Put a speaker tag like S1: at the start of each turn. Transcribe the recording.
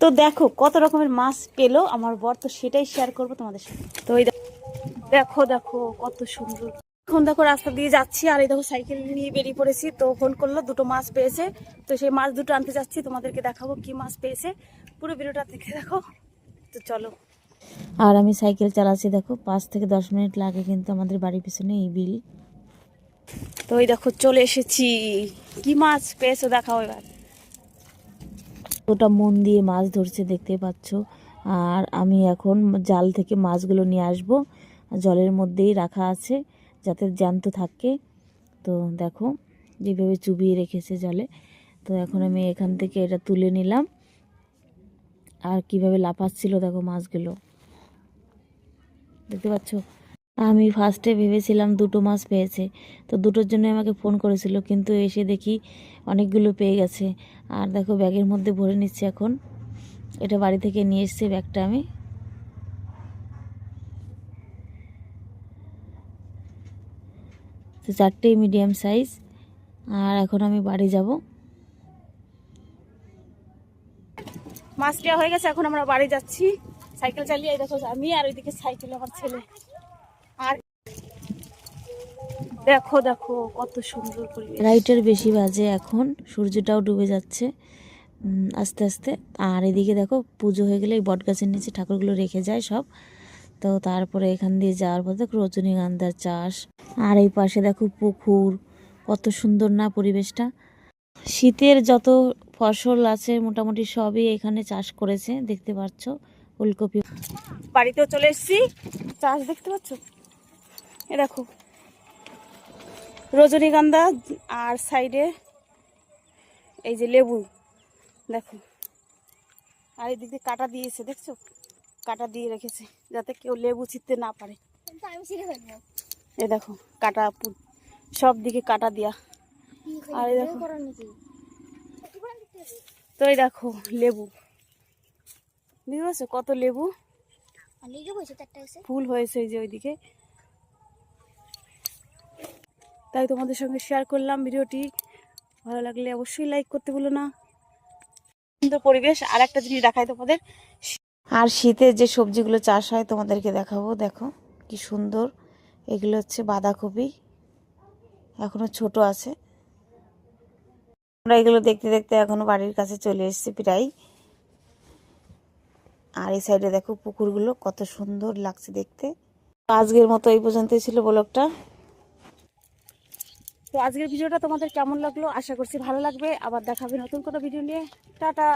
S1: তো দেখো, কত রকমের মাছ পেল। আমার বর তো সেটাই শেয়ার করব তোমাদের সাথে। তো এই দেখো- দেখো, কত সুন্দর। এখন দেখো রাস্তা দিয়ে যাচ্ছি, আর এই দেখো সাইকেল নিয়ে বেরিয়ে পড়েছি। তো ফোন করল, দুটো মাছ পেয়েছে। তো সেই মাছ দুটো আনতে যাচ্ছি, তোমাদেরকে দেখাবো কি মাছ পেয়েছে। পুরো ভিডিওটা দেখে দেখো। তো চলো।
S2: আর আমি সাইকেল চালাচ্ছি, দেখো, পাঁচ থেকে দশ মিনিট লাগে কিন্তু আমাদের বাড়ির পিছনে এই বিল।
S1: তো এই দেখো, চলে এসেছি। কি মাছ পেয়েছ দেখাও এবার।
S2: ওটা মন দিয়ে মাছ ধরছে দেখতে পাচ্ছ। আর আমি এখন জাল থেকে মাছগুলো নিয়ে আসব। জলের মধ্যেই রাখা আছে, যাতে জ্যান্ত থাকে। তো দেখো, যেভাবে চুবিয়ে রেখেছে জলে। তো এখন আমি এখান থেকে এটা তুলে নিলাম। আর কীভাবে লাফাচ্ছিল দেখো মাছগুলো। দেখতে পাচ্ছ? আমি ফার্স্টে ভেবেছিলাম দুটো মাছ পেয়েছে। তো দুটোর জন্য আমাকে ফোন করেছিল, কিন্তু এসে দেখি অনেকগুলো পেয়ে গেছে। আর দেখো, ব্যাগের মধ্যে ভরে নিচ্ছে এখন। এটা বাড়ি থেকে নিয়ে এসছে ব্যাগটা আমি। তো চারটেই মিডিয়াম সাইজ আর এখন আমি বাড়ি যাব।
S1: মাছ হয়ে গেছে, এখন আমরা বাড়ি যাচ্ছি। সাইকেল চালিয়ে দেখো, আমি আর ওইদিকে সাইকেল, আমার ছেলে। দেখো দেখো কত সুন্দর পরিবেশ।
S2: রাইটের বেশি বাজে এখন সূর্যটাও ডুবে যাচ্ছে। আস্তে আস্তে। আর এদিকে দেখো পুজো হয়ে গেলে এই বট গাছের নিচে ঠাকুরগুলো রেখে যায় সব। তো তারপরে এখান দিয়ে যাওয়ার পর দেখো রজনীগন্ধার চাষ। আর এই পাশে দেখো পুকুর। কত সুন্দর না পরিবেশটা। শীতের যত ফসল আছে মোটামুটি সবই এখানে চাষ করেছে দেখতে পাচ্ছ ফুলকপি।
S1: বাড়িতেও চলে এসেছি। চাষ দেখতে পাচ্ছ? এ দেখো রজনীগন্ধা আর সাইডে এই যে লেবু দেখো। আর এদিক দিয়ে কাটা দিয়েছে দেখছ? কাটা দিয়ে রেখেছে যাতে কেউ লেবু ছিঁড়তে না পারে। এ দেখো কাটা সব দিকে কাটা দিয়া। আর এই দেখো। তো এই দেখো লেবু। বুঝতে পারছ কত লেবু? ফুল হয়েছে এই যে ওইদিকে। তাই তোমাদের সঙ্গে শেয়ার করলাম ভিডিওটি। ভালো লাগলে অবশ্যই লাইক করতে ভুলো না। সুন্দর পরিবেশ। আর একটা জিনিস দেখাই তোমাদের।
S2: আর শীতের যে সবজিগুলো চাষ হয় তোমাদেরকে দেখাবো। দেখো, কি সুন্দর। এগুলো হচ্ছে বাঁধাকপি। এখনও ছোট আছে। আমরা এগুলো দেখতে দেখতে এখনও বাড়ির কাছে চলে এসেছি প্রায়। আর এই সাইডে দেখো পুকুরগুলো কত সুন্দর লাগছে দেখতে। আজকের মতো এই পর্যন্তই ছিল ব্লগটা।
S1: তো আজকের ভিডিওটা তোমাদের কেমন লাগল? আশা করছি ভালো লাগবে। আবার দেখাবে নতুন কোনো ভিডিও নিয়ে। টাটা!